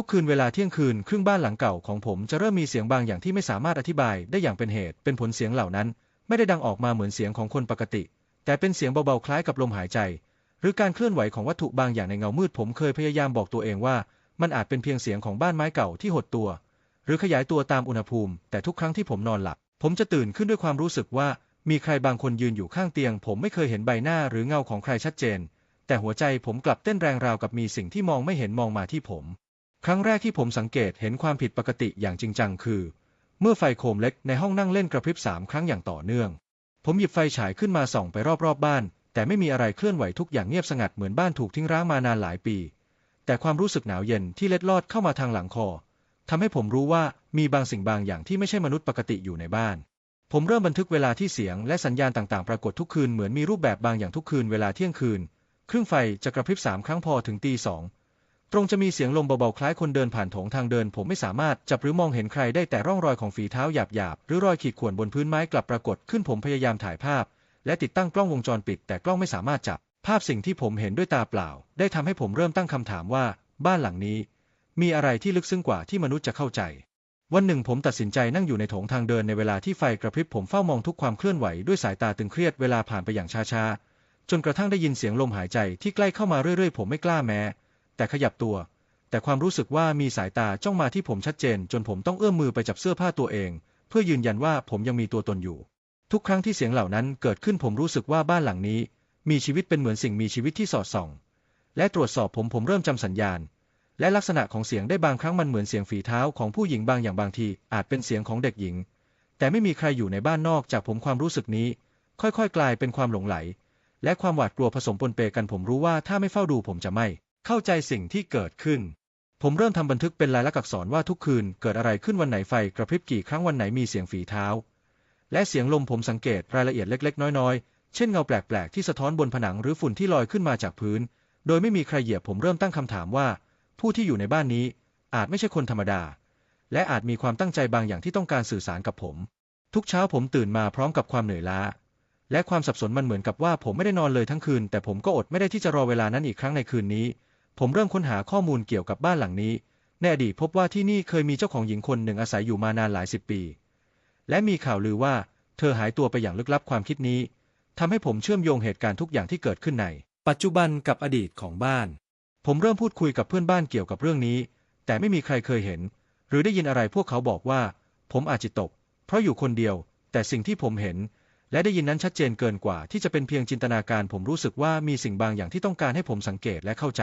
ทุกคืนเวลาเที่ยงคืนครึ่งบ้านหลังเก่าของผมจะเริ่มมีเสียงบางอย่างที่ไม่สามารถอธิบายได้อย่างเป็นเหตุ เป็นผลเสียงเหล่านั้น ไม่ได้ดังออกมาเหมือนเสียงของคนปกติ แต่เป็นเสียงเบาๆคล้ายกับลมหายใจ หรือการเคลื่อนไหวของวัตถุบางอย่างในเงามืดผมเคยพยายามบอกตัวเองว่า มันอาจเป็นเพียงเสียงของบ้านไม้เก่าที่หดตัว หรือขยายตัวตามอุณหภูมิ แต่ทุกครั้งที่ผมนอนหลับ ผมจะตื่นขึ้นด้วยความรู้สึกว่า มีใครบางคนยืนอยู่ข้างเตียง ผมไม่เคยเห็นใบหน้าหรือเงาของใครชัดเจน แต่หัวใจผมกลับเต้นแรงราวกับมีสิ่งที่มองไม่เห็นมองมาที่ผม รั้งแรกที่ผมสังเกตเห็นความผิดปกติอย่างจริงจังคือ เมื่อไฟโคมเล็กในห้องนั่งเล่นกระพริบสามครั้งอย่างต่อเนื่อง ผมหยิบไฟฉายขึ้นมาส่องไปรอบๆบบ้าน แต่ไม่มีอะไรเคลื่อนไหวทุกอย่างเงียบสงัดเหมือนบ้านถูกทิ้งร้างมานานหลายปี แต่ความรู้สึกหนาวเย็นที่เล็ดลอดเข้ามาทางหลังคอทำให้ผมรู้ว่ามีบางสิ่งบางอย่างที่ไม่ใช่มนุษย์ปกติอยู่ในบ้าน ผมเริ่มบันทึกเวลาที่เสียงและสัญญาณต่างๆ ปรากฏทุกคืนเหมือนมีรูปแบบบางอย่างทุกคืนเวลาเที่ยงคืน เครื่องไฟจะกระพริบสามครั้งพอถึงตีสอง ตรงจะมีเสียงลมเบาๆคล้ายคนเดินผ่านโถงทางเดิน ผมไม่สามารถจับหรือมองเห็นใครได้แต่ร่องรอยของฝีเท้าหยาบๆหรือรอยขีดข่วนบนพื้นไม้กลับปรากฏขึ้นผมพยายามถ่ายภาพ และติดตั้งกล้องวงจรปิด แต่กล้องไม่สามารถจับ ภาพสิ่งที่ผมเห็นด้วยตาเปล่า ได้ทำให้ผมเริ่มตั้งคำถามว่า บ้านหลังนี้ มีอะไรที่ลึกซึ้งกว่าที่มนุษย์จะเข้าใจ วันหนึ่งผมตัดสินใจนั่งอยู่ในโถงทางเดินในเวลาที่ไฟกระพริบผมเฝ้ามองทุกความเคลื่อนไหวด้วยสายตาตึงเครียดเวลาผ่านไปอย่างช้าๆจนกระทั่งได้ยินเสียงลมหายใจที่ใกล้เข้ามาเรื่อยๆ ผมไม่กล้าแม้ แต่ขยับตัว แต่ความรู้สึกว่ามีสายตาจ้องมาที่ผมชัดเจน จนผมต้องเอื้อมมือไปจับเสื้อผ้าตัวเอง เพื่อยืนยันว่าผมยังมีตัวตนอยู่ ทุกครั้งที่เสียงเหล่านั้นเกิดขึ้นผมรู้สึกว่าบ้านหลังนี้ มีชีวิตเป็นเหมือนสิ่งมีชีวิตที่สอดส่อง และตรวจสอบผมผมเริ่มจำสัญญาณ และลักษณะของเสียงได้บางครั้งมันเหมือนเสียงฝีเท้าของผู้หญิงบางอย่างบางที อาจเป็นเสียงของเด็กหญิง แต่ไม่มีใครอยู่ในบ้านนอกจากผมความรู้สึกนี้ ค่อยๆ กลายเป็นความหลงไหล และความหวาดกลัวผสมปนเปกันผมรู้ว่าถ้าไม่เฝ้าดูผมจะไม่ เข้าใจสิ่งที่เกิดขึ้น ผมเริ่มทำบันทึกเป็นลายลักษณ์อักษรว่าทุกคืนเกิดอะไรขึ้นวันไหนไฟกระพริบกี่ครั้งวันไหนมีเสียงฝีเท้า และเสียงลมผมสังเกตรายละเอียดเล็ก ๆ น้อยๆ เช่นเงาแปลก ๆ ที่สะท้อนบนผนังหรือฝุ่นที่ลอยขึ้นมาจากพื้น โดยไม่มีใครเหยียบผมเริ่มตั้งคำถามว่า ผู้ที่อยู่ในบ้านนี้ อาจไม่ใช่คนธรรมดา และอาจมีความตั้งใจบางอย่างที่ต้องการสื่อสารกับผม ทุกเช้าผมตื่นมาพร้อมกับความเหนื่อยล้าและความสับสนมันเหมือนกับว่าผมไม่ได้นอนเลยทั้งคืน แต่ผมก็อดไม่ได้ที่จะรอเวลานั้นอีกครั้งในคืนนี้ ผมเริ่มค้นหาข้อมูลเกี่ยวกับบ้านหลังนี้ ในอดีตพบว่าที่นี่เคยมีเจ้าของหญิงคนหนึ่งอาศัยอยู่มานานหลายสิบปี และมีข่าวลือว่าเธอหายตัวไปอย่างลึกลับความคิดนี้ทำให้ผมเชื่อมโยงเหตุการณ์ทุกอย่างที่เกิดขึ้นใน ปัจจุบันกับอดีตของบ้าน ผมเริ่มพูดคุยกับเพื่อนบ้านเกี่ยวกับเรื่องนี้ แต่ไม่มีใครเคยเห็น หรือได้ยินอะไรพวกเขาบอกว่า ผมอาจจิตตก เพราะอยู่คนเดียว แต่สิ่งที่ผมเห็น และได้ยินนั้นชัดเจนเกินกว่าที่จะเป็นเพียงจินตนาการ ผมรู้สึกว่ามีสิ่งบางอย่างที่ต้องการให้ผมสังเกตและเข้าใจ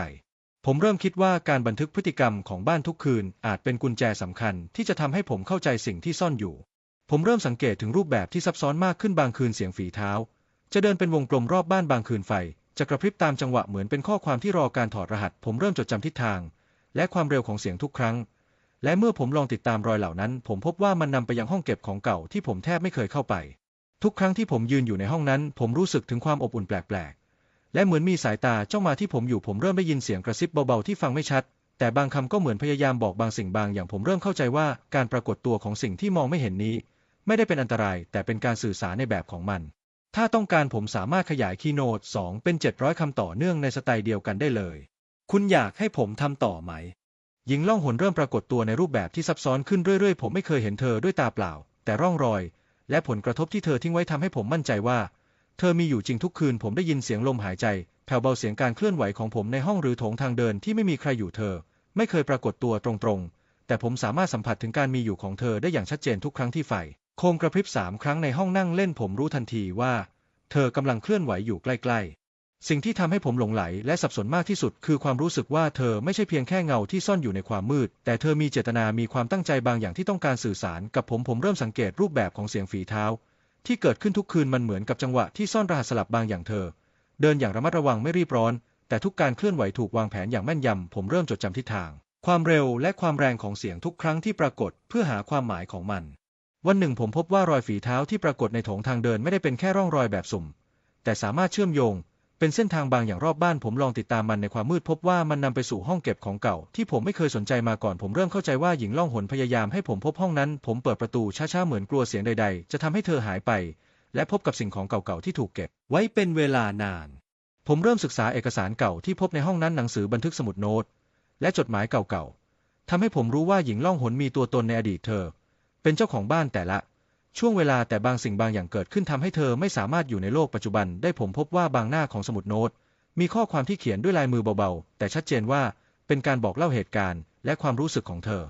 ผมเริ่มคิดว่าการบันทึกพฤติกรรมของบ้านทุกคืน อาจเป็นกุญแจสำคัญที่จะทำให้ผมเข้าใจสิ่งที่ซ่อนอยู่ ผมเริ่มสังเกตถึงรูปแบบที่ซับซ้อนมากขึ้นบางคืนเสียงฝีเท้า จะเดินเป็นวงกลมรอบบ้านบางคืนไฟ จะกระพริบตามจังหวะเหมือนเป็นข้อความที่รอการถอดรหัส ผมเริ่มจดจำทิศทาง และความเร็วของเสียงทุกครั้ง และเมื่อผมลองติดตามรอยเหล่านั้น ผมพบว่ามันนำไปยังห้องเก็บของเก่าที่ผมแทบไม่เคยเข้าไป ทุกครั้งที่ผมยืนอยู่ในห้องนั้น ผมรู้สึกถึงความอบอุ่นแปลกๆ และเหมือนมีสายตาจ้องมาที่ผมอยู่ผมเริ่มได้ยินเสียงกระซิบเบาๆที่ฟังไม่ชัด แต่บางคำก็เหมือนพยายามบอกบางสิ่งบางอย่างผมเริ่มเข้าใจว่าการปรากฏตัวของสิ่งที่มองไม่เห็นนี้ ไม่ได้เป็นอันตราย แต่เป็นการสื่อสารในแบบของมัน ถ้าต้องการผมสามารถขยายคีโน้ต2เป็น 700คำต่อเนื่องในสไตล์เดียวกันได้เลย คุณอยากให้ผมทำต่อไหมหญิงล่องหนเริ่มปรากฏตัวในรูปแบบที่ซับซ้อนขึ้นเรื่อยๆ ผมไม่เคยเห็นเธอด้วยตาเปล่า แต่ร่องรอย และผลกระทบที่เธอทิ้งไว้ทำให้ผมมั่นใจว่า เธอมีอยู่จริงทุกคืนผมได้ยินเสียงลมหายใจ แผ่วเบาเสียงการเคลื่อนไหวของผมในห้องหรือโถงทางเดินที่ไม่มีใครอยู่เธอ ไม่เคยปรากฏตัวตรงๆ แต่ผมสามารถสัมผัสถึงการมีอยู่ของเธอได้อย่างชัดเจนทุกครั้งที่ไฟโคมกระพริบสามครั้งในห้องนั่งเล่นผมรู้ทันทีว่า เธอกำลังเคลื่อนไหวอยู่ใกล้ๆ สิ่งที่ทำให้ผมหลงไหลและสับสนมากที่สุด คือความรู้สึกว่าเธอไม่ใช่เพียงแค่เงาที่ซ่อนอยู่ในความมืด แต่เธอมีเจตนามีความตั้งใจบางอย่างที่ต้องการสื่อสาร กับผมผมเริ่มสังเกตรูปแบบของเสียงฝีเท้า ที่เกิดขึ้นทุกคืนมันเหมือนกับจังหวะที่ซ่อนรหัสสลับบางอย่างเธอ เดินอย่างระมัดระวังไม่รีบร้อน แต่ทุกการเคลื่อนไหวถูกวางแผนอย่างแม่นยำ ผมเริ่มจดจำทิศทาง ความเร็วและความแรงของเสียงทุกครั้งที่ปรากฏเพื่อหาความหมายของมัน วันหนึ่งผมพบว่ารอยฝีเท้าที่ปรากฏในโถงทางเดินไม่ได้เป็นแค่ร่องรอยแบบสุ่ม แต่สามารถเชื่อมโยง เป็นเส้นทางบางอย่างรอบบ้านผมลองติดตามมันในความมืดพบว่ามันนำไปสู่ห้องเก็บของเก่า ที่ผมไม่เคยสนใจมาก่อนผมเริ่มเข้าใจว่าหญิงล่องหนพยายามให้ผมพบห้องนั้น ผมเปิดประตูช้าๆเหมือนกลัวเสียงใด ๆ จะทำให้เธอหายไป และพบกับสิ่งของเก่าๆที่ถูกเก็บ ไว้เป็นเวลานาน ผมเริ่มศึกษาเอกสารเก่าที่พบในห้องนั้นหนังสือบันทึกสมุดโน้ตและจดหมายเก่าๆทำให้ผมรู้ว่าหญิงล่องหนมีตัวตนในอดีตเธอ เป็นเจ้าของบ้านแต่ละ ช่วงเวลาแต่บางสิ่งบางอย่างเกิดขึ้นทำให้เธอไม่สามารถอยู่ในโลกปัจจุบันได้ผมพบว่าบางหน้าของสมุดโน้ต มีข้อความที่เขียนด้วยลายมือเบาๆ แต่ชัดเจนว่าเป็นการบอกเล่าเหตุการณ์ และความรู้สึกของเธอ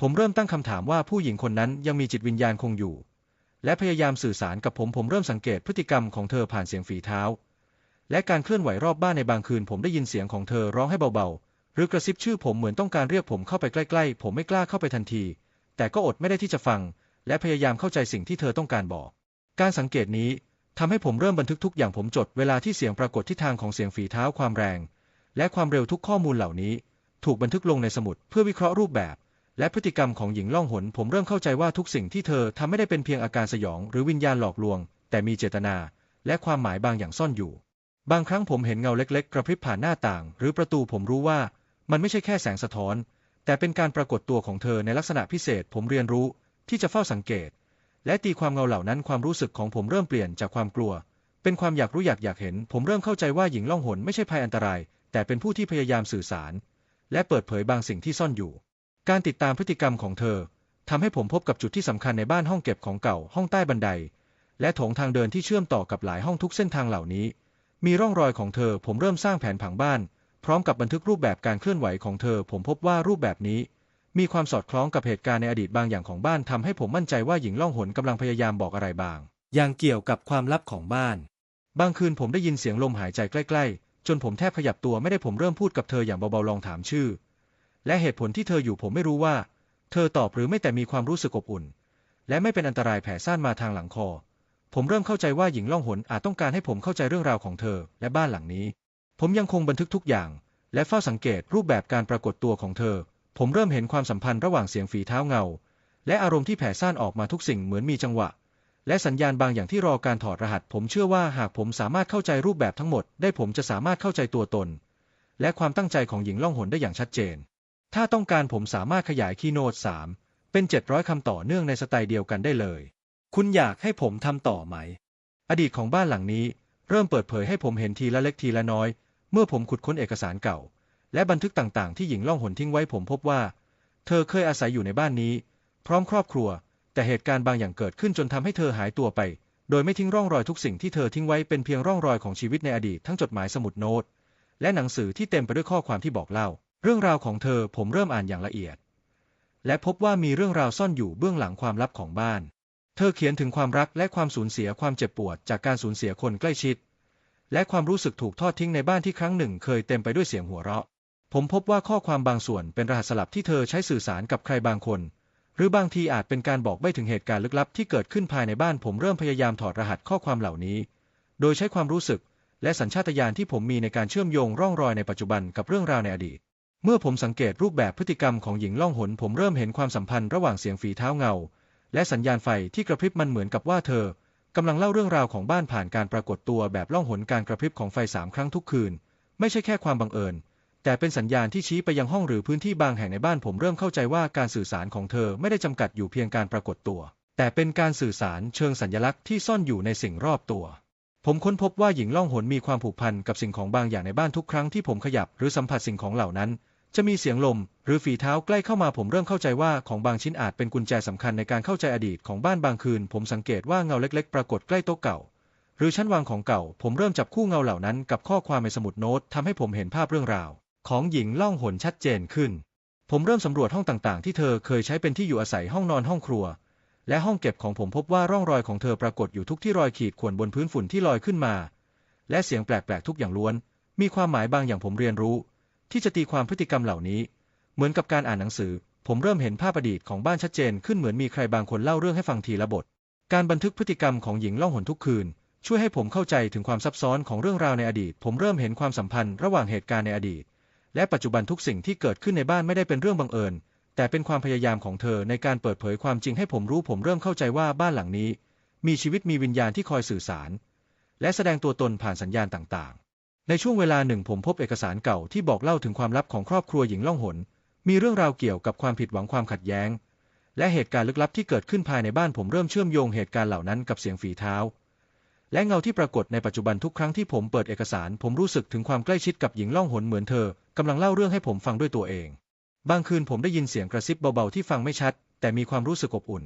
ผมเริ่มตั้งคำถามว่าผู้หญิงคนนั้นยังมีจิตวิญญาณคงอยู่ และพยายามสื่อสารกับผมผมเริ่มสังเกตพฤติกรรมของเธอผ่านเสียงฝีเท้า และการเคลื่อนไหวรอบบ้านในบางคืน ผมได้ยินเสียงของเธอร้องให้เบาๆ หรือกระซิบชื่อผมเหมือนต้องการเรียกผมเข้าไปใกล้ ๆ ผมไม่กล้าเข้าไปทันที แต่ก็อดไม่ได้ที่จะฟัง และพยายามเข้าใจสิ่งที่เธอต้องการบอก การสังเกตนี้ทำให้ผมเริ่มบันทึกทุกอย่างผมจดเวลาที่เสียงปรากฏทิศทางของเสียงฝีเท้าความแรง และความเร็วทุกข้อมูลเหล่านี้ ถูกบันทึกลงในสมุดเพื่อวิเคราะห์รูปแบบ และพฤติกรรมของหญิงล่องหน ผมเริ่มเข้าใจว่าทุกสิ่งที่เธอทำไม่ได้เป็นเพียงอาการสยอง หรือวิญญาณหลอกลวง แต่มีเจตนา และความหมายบางอย่างซ่อนอยู่ บางครั้งผมเห็นเงาเล็ก ๆ กระพริบผ่านหน้าต่าง หรือประตูผมรู้ว่ามันไม่ใช่แค่แสงสะท้อน แต่เป็นการปรากฏตัวของเธอในลักษณะพิเศษ ผมเรียนรู้ ที่จะเฝ้าสังเกต และตีความเงาเหล่านั้นความรู้สึกของผมเริ่มเปลี่ยนจากความกลัว เป็นความอยากรู้อยากอยากเห็น ผมเริ่มเข้าใจว่าหญิงล่องหนไม่ใช่ภัยอันตราย แต่เป็นผู้ที่พยายามสื่อสาร และเปิดเผยบางสิ่งที่ซ่อนอยู่ การติดตามพฤติกรรมของเธอทำให้ผมพบกับจุดที่สำคัญในบ้านห้องเก็บของเก่าห้องใต้บันได และโถงทางเดินที่เชื่อมต่อกับหลายห้องทุกเส้นทางเหล่านี้ มีร่องรอยของเธอ ผมเริ่มสร้างแผนผังบ้าน พร้อมกับบันทึกรูปแบบการเคลื่อนไหวของเธอ ผมพบว่ารูปแบบนี้ มีความสอดคล้องกับเหตุการณ์ในอดีตบางอย่างของบ้านทำให้ผมมั่นใจว่าหญิงล่องหนกำลังพยายามบอกอะไรบาง อย่างเกี่ยวกับความลับของบ้าน บางคืนผมได้ยินเสียงลมหายใจใกล้ ๆ จนผมแทบขยับตัวไม่ได้ผมเริ่มพูดกับเธออย่างเบาๆลองถามชื่อ และเหตุผลที่เธออยู่ผมไม่รู้ว่า เธอตอบหรือไม่แต่มีความรู้สึกอบอุ่น และไม่เป็นอันตรายแผ่ซ่านมาทางหลังคอ ผมเริ่มเข้าใจว่าหญิงล่องหนอาจต้องการให้ผมเข้าใจเรื่องราวของเธอและบ้านหลังนี้ ผมยังคงบันทึกทุกอย่าง และเฝ้าสังเกตรูปแบบการปรากฏตัวของเธอ ผมเริ่มเห็นความสัมพันธ์ระหว่างเสียงฝีเท้าเงา และอารมณ์ที่แผ่ซ่านออกมาทุกสิ่งเหมือนมีจังหวะ และสัญญาณบางอย่างที่รอการถอดรหัส ผมเชื่อว่าหากผมสามารถเข้าใจรูปแบบทั้งหมด ได้ผมจะสามารถเข้าใจตัวตน และความตั้งใจของหญิงล่องหนได้อย่างชัดเจน ถ้าต้องการผมสามารถขยายคีโน้ต3เป็น 700คำต่อเนื่องในสไตล์เดียวกันได้เลย คุณอยากให้ผมทำต่อไหม อดีตของบ้านหลังนี้ เริ่มเปิดเผยให้ผมเห็นทีละเล็กทีละน้อย เมื่อผมขุดค้นเอกสารเก่า และบันทึกต่างๆ ที่หญิงล่องหนทิ้งไว้ผมพบว่า เธอเคยอาศัยอยู่ในบ้านนี้ พร้อมครอบครัว แต่เหตุการณ์บางอย่างเกิดขึ้นจนทำให้เธอหายตัวไป โดยไม่ทิ้งร่องรอยทุกสิ่งที่เธอทิ้งไว้เป็นเพียงร่องรอยของชีวิตในอดีตทั้งจดหมายสมุดโน้ต และหนังสือที่เต็มไปด้วยข้อความที่บอกเล่า เรื่องราวของเธอผมเริ่มอ่านอย่างละเอียด และพบว่ามีเรื่องราวซ่อนอยู่เบื้องหลังความลับของบ้าน เธอเขียนถึงความรักและความสูญเสียความเจ็บปวด จากการสูญเสียคนใกล้ชิด และความรู้สึกถูกทอดทิ้งในบ้านที่ครั้งหนึ่ง เคยเต็มไปด้วยเสียงหัวเราะ ผมพบว่าข้อความบางส่วนเป็นรหัสสลับที่เธอใช้สื่อสารกับใครบางคน หรือบางทีอาจเป็นการบอกใบ้ถึงเหตุการณ์ลึกลับที่เกิดขึ้นภายในบ้านผมเริ่มพยายามถอดรหัสข้อความเหล่านี้ โดยใช้ความรู้สึก และสัญชาตญาณที่ผมมีในการเชื่อมโยงร่องรอยในปัจจุบันกับเรื่องราวในอดีต เมื่อผมสังเกตรูปแบบพฤติกรรมของหญิงล่องหน ผมเริ่มเห็นความสัมพันธ์ระหว่างเสียงฝีเท้าเงา และสัญญาณไฟที่กระพริบมันเหมือนกับว่าเธอกำลังเล่าเรื่องราวของบ้านผ่านการปรากฏตัวแบบล่องหนการกระพริบของไฟสามครั้งทุกคืน ไม่ใช่แค่ความบังเอิญ แต่เป็นสัญญาณที่ชี้ไปยังห้องหรือพื้นที่บางแห่งในบ้านผมเริ่มเข้าใจว่าการสื่อสารของเธอไม่ได้จำกัดอยู่เพียงการปรากฏตัว แต่เป็นการสื่อสารเชิงสัญลักษณ์ที่ซ่อนอยู่ในสิ่งรอบตัว ผมค้นพบว่าหญิงล่องหนมีความผูกพันกับสิ่งของบางอย่างในบ้านทุกครั้งที่ผมขยับหรือสัมผัสสิ่งของเหล่านั้น จะมีเสียงลม หรือฝีเท้าใกล้เข้ามาผมเริ่มเข้าใจว่าของบางชิ้นอาจเป็นกุญแจสำคัญในการเข้าใจอดีตของบ้านบางคืน ผมสังเกตว่าเงาเล็ก ๆ ปรากฏใกล้โต๊ะเก่าหรือชั้นวางของเก่า ผมเริ่มจับคู่เงาเหล่านั้นกับข้อความในสมุดโน้ตทำให้ผมเห็นภาพเรื่องราว ของหญิงล่องหนชัดเจนขึ้น ผมเริ่มสำรวจห้องต่างๆ ที่เธอเคยใช้เป็นที่อยู่อาศัยห้องนอนห้องครัว และห้องเก็บของผมพบว่าร่องรอยของเธอปรากฏอยู่ทุกที่รอยขีดข่วนบนพื้นฝุ่นที่ลอยขึ้นมา และเสียงแปลกๆทุกอย่างล้วน มีความหมายบางอย่างผมเรียนรู้ ที่จะตีความพฤติกรรมเหล่านี้ เหมือนกับการอ่านหนังสือ ผมเริ่มเห็นภาพอดีตของบ้านชัดเจนขึ้นเหมือนมีใครบางคนเล่าเรื่องให้ฟังทีละบท การบันทึกพฤติกรรมของหญิงล่องหนทุกคืนช่วยให้ผมเข้าใจถึงความซับซ้อนของเรื่องราวในอดีต ผมเริ่มเห็นความสัมพันธ์ระหว่างเหตุการณ์ในอดีต และปัจจุบันทุกสิ่งที่เกิดขึ้นในบ้านไม่ได้เป็นเรื่องบังเอิญ แต่เป็นความพยายามของเธอในการเปิดเผยความจริงให้ผมรู้ผมเริ่มเข้าใจว่าบ้านหลังนี้ มีชีวิตมีวิญญาณที่คอยสื่อสาร และแสดงตัวตนผ่านสัญญาณต่างๆ ในช่วงเวลาหนึ่งผมพบเอกสารเก่าที่บอกเล่าถึงความลับของครอบครัวหญิงล่องหน มีเรื่องราวเกี่ยวกับความผิดหวังความขัดแย้ง และเหตุการณ์ลึกลับที่เกิดขึ้นภายในบ้านผมเริ่มเชื่อมโยงเหตุการณ์เหล่านั้นกับเสียงฝีเท้า และเงาที่ปรากฏในปัจจุบันทุกครั้งที่ผมเปิดเอกสาร ผมรู้สึกถึงความใกล้ชิดกับหญิงล่องหนเหมือนเธอกำลังเล่าเรื่องให้ผมฟังด้วยตัวเอง บางคืนผมได้ยินเสียงกระซิบเบาๆที่ฟังไม่ชัด แต่มีความรู้สึกอบอุ่น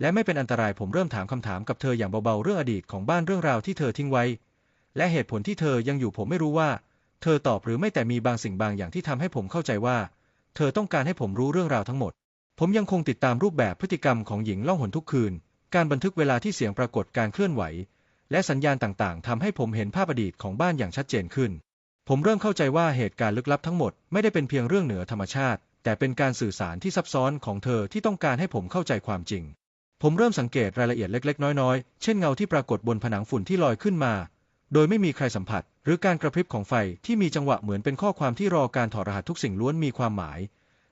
และไม่เป็นอันตรายผมเริ่มถามคำถามกับเธออย่างเบาๆเรื่องอดีตของบ้านเรื่องราวที่เธอทิ้งไว้ และเหตุผลที่เธอยังอยู่ผมไม่รู้ว่า เธอตอบหรือไม่แต่มีบางสิ่งบางอย่างที่ทำให้ผมเข้าใจว่า เธอต้องการให้ผมรู้เรื่องราวทั้งหมด ผมยังคงติดตามรูปแบบพฤติกรรมของหญิงล่องหนทุกคืน การบันทึกเวลาที่เสียงปรากฏการเคลื่อนไหว และสัญญาณต่างๆทำให้ผมเห็นภาพอดีตของบ้านอย่างชัดเจนขึ้น ผมเริ่มเข้าใจว่าเหตุการณ์ลึกลับทั้งหมดไม่ได้เป็นเพียงเรื่องเหนือธรรมชาติ แต่เป็นการสื่อสารที่ซับซ้อนของเธอที่ต้องการให้ผมเข้าใจความจริง ผมเริ่มสังเกตรายละเอียดเล็ก ๆ น้อยๆ เช่นเงาที่ปรากฏบนผนังฝุ่นที่ลอยขึ้นมา โดยไม่มีใครสัมผัส หรือการกระพริบของไฟที่มีจังหวะเหมือนเป็นข้อความที่รอการถอดรหัสทุกสิ่งล้วนมีความหมาย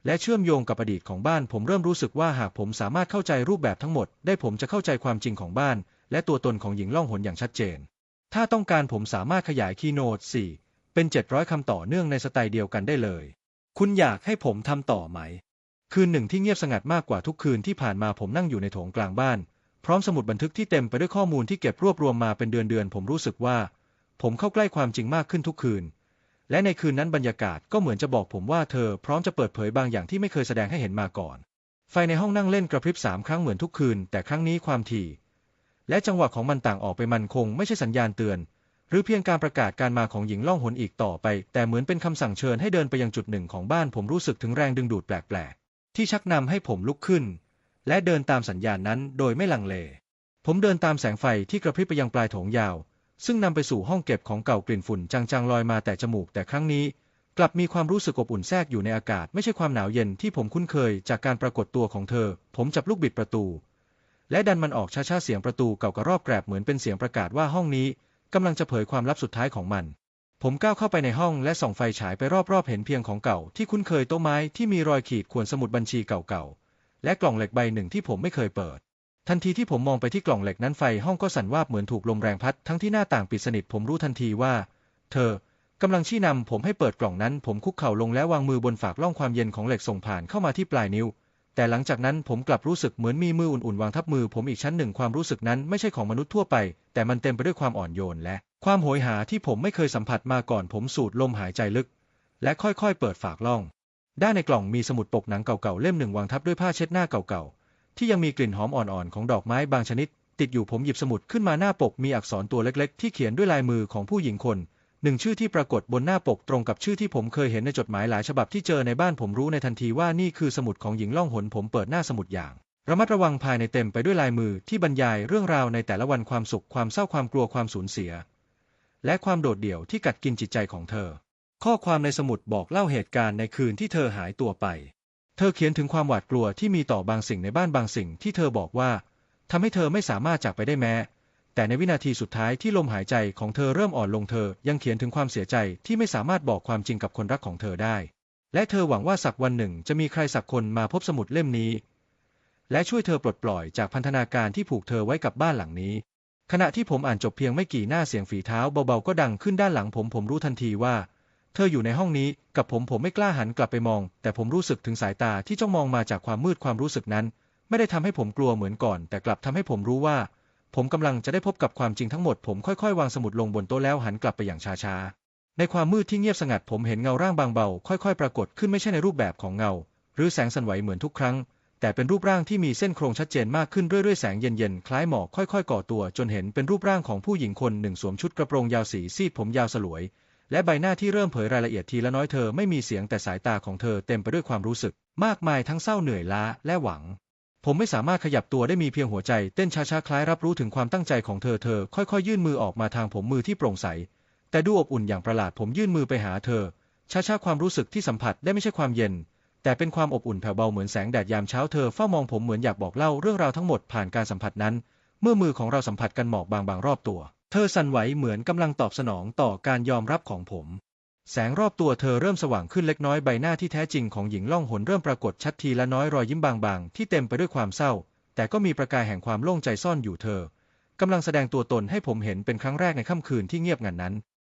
และเชื่อมโยงกับอดีตของบ้าน ผมเริ่มรู้สึกว่าหากผมสามารถเข้าใจรูปแบบทั้งหมด ได้ผมจะเข้าใจความจริงของบ้าน และตัวตนของหญิงล่องหนอย่างชัดเจน ถ้าต้องการผมสามารถขยายคีโนต4เป็น 700คำต่อเนื่องในสไตล์เดียวกันได้เลย คุณอยากให้ผมทำต่อไหม คืนหนึ่งที่เงียบสงัดมากกว่าทุกคืนที่ผ่านมาผมนั่งอยู่ในโถงกลางบ้าน พร้อมสมุดบันทึกที่เต็มไปด้วยข้อมูลที่เก็บรวบรวมมาเป็นเดือนๆผมรู้สึกว่า ผมเข้าใกล้ความจริงมากขึ้นทุกคืน และในคืนนั้นบรรยากาศก็เหมือนจะบอกผมว่าเธอพร้อมจะเปิดเผยบางอย่างที่ไม่เคยแสดงให้เห็นมาก่อนไฟในห้องนั่งเล่นกระพริบสามครั้งเหมือนทุกคืน แต่ครั้งนี้ความถี่ และจังหวะของมันต่างออกไปมันคงไม่ใช่สัญญาณเตือน หรือเพียงการประกาศการมาของหญิงล่องหนอีกต่อไป แต่เหมือนเป็นคำสั่งเชิญให้เดินไปยังจุดหนึ่งของบ้านผมรู้สึกถึงแรงดึงดูดแปลกๆ ที่ชักนำให้ผมลุกขึ้น และเดินตามสัญญาณนั้นโดยไม่ลังเล ผมเดินตามแสงไฟที่กระพริบไปยังปลายโถงยาว ซึ่งนำไปสู่ห้องเก็บของเก่ากลิ่นฝุ่นจางๆลอยมาแต่จมูกแต่ครั้งนี้กลับมีความรู้สึกอบอุ่นแทรกอยู่ในอากาศไม่ใช่ความหนาวเย็นที่ผมคุ้นเคยจากการปรากฏตัวของเธอ ผมจับลูกบิดประตู และดันมันออกช้าๆเสียงประตูเก่ากระรอบแกรบเหมือนเป็นเสียงประกาศว่าห้องนี้กำลังจะเผยความลับสุดท้ายของมัน ผมก้าวเข้าไปในห้องและส่องไฟฉายไปรอบๆ เห็นเพียงของเก่าที่คุ้นเคยโต๊ะไม้ที่มีรอยขีดข่วนสมุดบัญชีเก่าๆ และกล่องเหล็กใบหนึ่งที่ผมไม่เคยเปิด ทันทีที่ผมมองไปที่กล่องเหล็กนั้นไฟห้องก็สั่นวาบเหมือนถูกลมแรงพัดทั้งที่หน้าต่างปิดสนิทผมรู้ทันทีว่า เธอกำลังชี้นำผมให้เปิดกล่องนั้น ผมคุกเข่าลงแล้ววางมือบนฝากล่องความเย็นของเหล็กส่งผ่านเข้ามาที่ปลายนิ้ว แต่หลังจากนั้นผมกลับรู้สึกเหมือนมีมืออุ่นๆวางทับมือผมอีกชั้นหนึ่งความรู้สึกนั้นไม่ใช่ของมนุษย์ทั่วไป แต่มันเต็มไปด้วยความอ่อนโยนและ ความโหยหาที่ผมไม่เคยสัมผัสมาก่อนผมสูดลมหายใจลึก และค่อยๆ เปิดฝากล่อง ด้านในกล่องมีสมุดปกหนังเก่าๆเล่มหนึ่งวางทับด้วยผ้าเช็ดหน้าเก่าๆ ที่ยังมีกลิ่นหอมอ่อนๆของดอกไม้บางชนิด ติดอยู่ผมหยิบสมุดขึ้นมาหน้าปกมีอักษรตัวเล็กๆ ที่เขียนด้วยลายมือของผู้หญิงคน หนึ่งชื่อที่ปรากฏบนหน้าปกตรงกับชื่อที่ผมเคยเห็นในจดหมายหลายฉบับที่เจอในบ้านผมรู้ในทันทีว่านี่คือสมุดของหญิงล่องหนผมเปิดหน้าสมุดอย่าง ระมัดระวังภายในเต็มไปด้วยลายมือที่บรรยายเรื่องราวในแต่ละวันความสุขความเศร้าความกลัวความสูญเสีย และความโดดเดี่ยวที่กัดกินจิตใจของเธอ ข้อความในสมุดบอกเล่าเหตุการณ์ในคืนที่เธอหายตัวไป เธอเขียนถึงความหวาดกลัวที่มีต่อบางสิ่งในบ้านบางสิ่งที่เธอบอกว่าทำให้เธอไม่สามารถจากไปได้แม้ แต่ในวินาทีสุดท้ายที่ลมหายใจของเธอเริ่มอ่อนลงเธอยังเขียนถึงความเสียใจที่ไม่สามารถบอกความจริงกับคนรักของเธอได้ และเธอหวังว่าสักวันหนึ่งจะมีใครสักคนมาพบสมุดเล่มนี้ และช่วยเธอปลดปล่อยจากพันธนาการที่ผูกเธอไว้กับบ้านหลังนี้ ขณะที่ผมอ่านจบเพียงไม่กี่หน้าเสียงฝีเท้าเบาๆก็ดังขึ้นด้านหลังผมผมรู้ทันทีว่า เธออยู่ในห้องนี้กับผมผมไม่กล้าหันกลับไปมอง แต่ผมรู้สึกถึงสายตาที่จ้องมองมาจากความมืดความรู้สึกนั้น ไม่ได้ทำให้ผมกลัวเหมือนก่อน แต่กลับทำให้ผมรู้ว่า ผมกำลังจะได้พบกับความจริงทั้งหมดผมค่อยๆ วางสมุดลงบนโต๊ะแล้วหันกลับไปอย่างช้าๆ ในความมืดที่เงียบสงัดผมเห็นเงาร่างบางเบา ค่อยๆ ปรากฏขึ้นไม่ใช่ในรูปแบบของเงา หรือแสงสั่นไหวเหมือนทุกครั้ง แต่เป็นรูปร่างที่มีเส้นโครงชัดเจนมากขึ้นเรื่อยๆ แสงเย็นๆ คล้ายหมอกค่อยๆ ก่อตัว จนเห็นเป็นรูปร่างของผู้หญิงคนหนึ่งสวมชุดกระโปรงยาวสีซีดผมยาวสลวย และใบหน้าที่เริ่มเผยรายละเอียดทีละน้อยเธอไม่มีเสียงแต่สายตาของเธอเต็มไปด้วยความรู้สึก มากมายทั้งเศร้าเหนื่อยล้าและหวัง ผมไม่สามารถขยับตัวได้มีเพียงหัวใจเต้นช้าๆ คล้ายรับรู้ถึงความตั้งใจของเธอเธอ ค่อยๆ ยื่นมือออกมาทางผมมือที่โปร่งใส แต่ดูอบอุ่นอย่างประหลาดผมยื่นมือไปหาเธอ ช้าๆ ความรู้สึกที่สัมผัสได้ไม่ใช่ความเย็น แต่เป็นความอบอุ่นแผ่วเบาเหมือนแสงแดดยามเช้าเธอเฝ้ามองผมเหมือนอยากบอกเล่าเรื่องราวทั้งหมดผ่านการสัมผัสนั้น เมื่อมือของเราสัมผัสกันหมอกบางๆรอบตัว เธอสั่นไหวเหมือนกำลังตอบสนองต่อการยอมรับของผม แสงรอบตัวเธอเริ่มสว่างขึ้นเล็กน้อยใบหน้าที่แท้จริงของหญิงล่องหนเริ่มปรากฏชัดทีละน้อยรอยยิ้มบางๆ ที่เต็มไปด้วยความเศร้า แต่ก็มีประกายแห่งความโล่งใจซ่อนอยู่เธอกำลังแสดงตัวตนให้ผมเห็นเป็นครั้งแรกในค่ำคืนที่เงียบงันนั้น